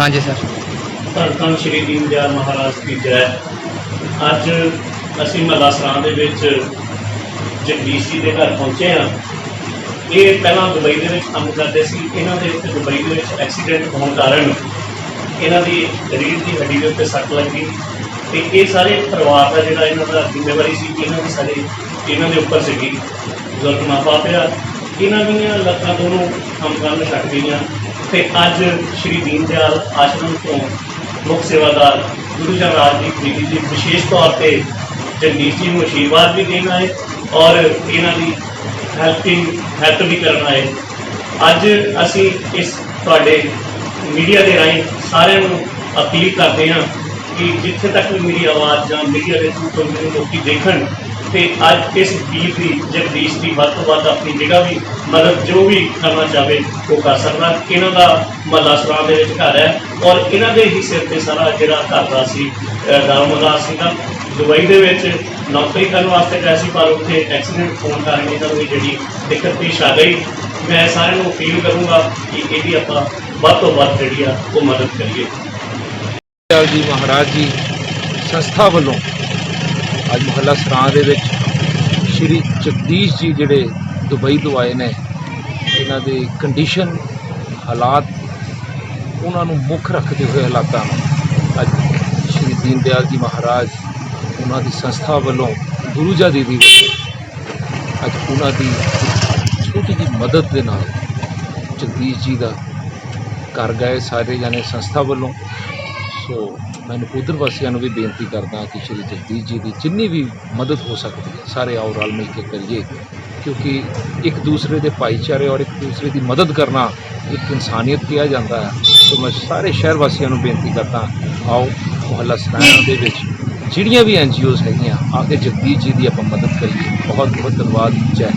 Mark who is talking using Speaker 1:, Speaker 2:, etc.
Speaker 1: ਹਾਂਜੀ ਸਰ।
Speaker 2: ਧੰਨ ਧੰਨ ਸ਼੍ਰੀ ਦੀਨ ਦਿਆਲ ਮਹਾਰਾਜ ਦੀ ਜੈ। ਅੱਜ ਅਸੀਂ ਮਹੱਲਾ ਸਰਾਂ ਦੇ ਵਿੱਚ ਜਗਦੀਸ਼ ਜੀ ਦੇ ਘਰ ਪਹੁੰਚੇ ਹਾਂ। ਇਹ ਪਹਿਲਾਂ ਦੁਬਈ ਦੇ ਵਿੱਚ ਕੰਮ ਕਰਦੇ ਸੀ। ਇਹਨਾਂ ਦੇ ਉੱਤੇ ਦੁਬਈ ਦੇ ਵਿੱਚ ਐਕਸੀਡੈਂਟ ਹੋਣ ਕਾਰਨ ਇਹਨਾਂ ਦੀ ਰੀੜ ਦੀ ਹੱਡੀ ਦੇ ਉੱਤੇ ਸੱਟ ਲੱਗੀ। ਤੇ ਇਹ ਸਾਰੇ ਪਰਿਵਾਰ ਦਾ ਜਿਹੜਾ ਇਹਨਾਂ ਦਾ ਜ਼ਿੰਮੇਵਾਰੀ ਸੀ, ਇਹਨਾਂ ਦੀ ਸਾਰੇ ਇਹਨਾਂ ਦੇ ਉੱਪਰ ਸੀਗੀ। ਬਜ਼ੁਰਗ ਮਾਪਾ ਪਿਆ। ਇਹਨਾਂ ਦੀਆਂ ਲੱਤਾਂ ਦੋਨੋਂ ਕੰਮ ਕਰਨ ਛੱਡ ਗਈਆਂ। ਤੇ ਅੱਜ ਸ਼੍ਰੀ ਦੀਨ ਦਿਆਲ ਆਸ਼ਰਮ ਤੋਂ ਮੁੱਖ ਸੇਵਾਦਾਰ ਗੁਰੂ ਜਨ ਰਾਜ ਦੀ ਜੀ ਵਿਸ਼ੇਸ਼ ਤੌਰ ਤੇ ਜਗਦੀਸ਼ ਜੀ ਨੂੰ ਆਸ਼ੀਰਵਾਦ ਵੀ ਦੇਣ ਆਏ ਔਰ ਇਹਨਾਂ ਦੀ ਹੈਲਪਿੰਗ ਹੈਲਪ ਵੀ ਕਰਨ ਆਏ। ਅੱਜ ਅਸੀਂ ਇਸ ਤੁਹਾਡੇ ਮੀਡੀਆ ਦੇ ਰਾਹੀਂ ਸਾਰਿਆਂ ਨੂੰ ਅਪੀਲ ਕਰਦੇ ਹਾਂ ਕਿ ਜਿੱਥੇ ਤੱਕ ਮੇਰੀ ਆਵਾਜ਼ ਜਾਂ ਮੀਡੀਆ ਦੇ ਥਰੂ ਤੋਂ ਮੈਨੂੰ ਲੋਕੀ ਦੇਖਣ ਤੇ ਅੱਜ ਇਸ ਵੀਰ ਦੀ ਜਗਦੀਸ਼ ਦੀ ਵੱਧ ਤੋਂ ਵੱਧ ਆਪਣੀ ਜਿਹੜਾ ਵੀ ਮਦਦ ਜੋ ਵੀ ਕਰਨਾ ਚਾਹਵੇ, ਉਹ ਕਰ ਸਕਦਾ। ਇਹਨਾਂ ਦਾ ਮਹੱਲਾ ਸਰਾਂ ਦੇ ਵਿੱਚ ਘਰ ਹੈ ਔਰ ਇਹਨਾਂ ਦੇ ਹੀ ਸਿਰ ਤੇ ਸਾਰਾ ਜਿਹੜਾ ਘਰ ਦਾ ਸੀ ਦਾਰਮੋਦਾਰ ਸੀਗਾ। ਦੁਬਈ ਦੇ ਵਿੱਚ ਨੌਕਰੀ ਕਰਨ ਵਾਸਤੇ ਗਏ ਸੀ, ਪਰ ਉੱਥੇ ਐਕਸੀਡੈਂਟ ਹੋਣ ਕਾਰਨ ਇਹਨਾਂ ਨੂੰ ਇਹ ਜਿਹੜੀ ਦਿੱਕਤ ਪੇਸ਼ ਆ ਗਈ। ਮੈਂ ਸਾਰਿਆਂ ਨੂੰ ਅਪੀਲ ਕਰੂੰਗਾ ਕਿ ਇਹਦੀ ਆਪਾਂ ਵੱਧ ਤੋਂ ਵੱਧ ਜਿਹੜੀ ਆ, ਉਹ ਮਦਦ ਕਰੀਏ।
Speaker 3: ਜੀ ਮਹਾਰਾਜ ਜੀ, ਸੰਸਥਾ ਵੱਲੋਂ ਅੱਜ ਮੁਹੱਲਾ ਸਰਾਂ ਦੇ ਵਿੱਚ ਸ਼੍ਰੀ ਜਗਦੀਸ਼ ਜੀ ਜਿਹੜੇ ਦੁਬਈ ਤੋਂ ਆਏ ਨੇ, ਇਹਨਾਂ ਦੇ ਕੰਡੀਸ਼ਨ ਹਾਲਾਤ, ਉਹਨਾਂ ਨੂੰ ਮੁੱਖ ਰੱਖਦੇ ਹੋਏ ਹਾਲਾਤਾਂ ਨੂੰ ਅੱਜ ਸ਼੍ਰੀ ਦੀਨ ਦਿਆਲ ਜੀ ਮਹਾਰਾਜ ਉਹਨਾਂ ਦੀ ਸੰਸਥਾ ਵੱਲੋਂ ਗੁਰੂ ਜੀ ਦੀ ਵੱਲੋਂ ਅੱਜ ਉਹਨਾਂ ਦੀ ਛੋਟੀ ਜਿਹੀ ਮਦਦ ਦੇ ਨਾਲ ਜਗਦੀਸ਼ ਜੀ ਦਾ ਘਰ ਗਏ ਸਾਰੇ ਜਾਣੇ ਸੰਸਥਾ ਵੱਲੋਂ। ਸੋ ਮੈਂ ਨਕੋਦਰ ਵਾਸੀਆਂ ਨੂੰ ਵੀ ਬੇਨਤੀ ਕਰਦਾ ਕਿ ਸ਼੍ਰੀ ਜਗਦੀਸ਼ ਜੀ ਦੀ ਜਿੰਨੀ ਵੀ ਮਦਦ ਹੋ ਸਕਦੀ ਹੈ, ਸਾਰੇ ਆਓ ਰਲ ਮਿਲ ਕੇ ਕਰੀਏ, ਕਿਉਂਕਿ ਇੱਕ ਦੂਸਰੇ ਦੇ ਭਾਈਚਾਰੇ ਔਰ ਇੱਕ ਦੂਸਰੇ ਦੀ ਮਦਦ ਕਰਨਾ ਇੱਕ ਇਨਸਾਨੀਅਤ ਕਿਹਾ ਜਾਂਦਾ ਹੈ। ਸੋ ਮੈਂ ਸਾਰੇ ਸ਼ਹਿਰ ਵਾਸੀਆਂ ਨੂੰ ਬੇਨਤੀ ਕਰਦਾ ਆਓ ਮੁਹੱਲਾ ਸਰਾਇਆਂ ਦੇ ਵਿੱਚ ਜਿਹੜੀਆਂ ਵੀ ਐਨਜੀਓਜ਼ ਹੈਗੀਆਂ, ਆ ਕੇ ਜਗਦੀਸ਼ ਜੀ ਦੀ ਆਪਾਂ ਮਦਦ ਕਰੀਏ। ਬਹੁਤ ਬਹੁਤ ਧੰਨਵਾਦ, ਜੈ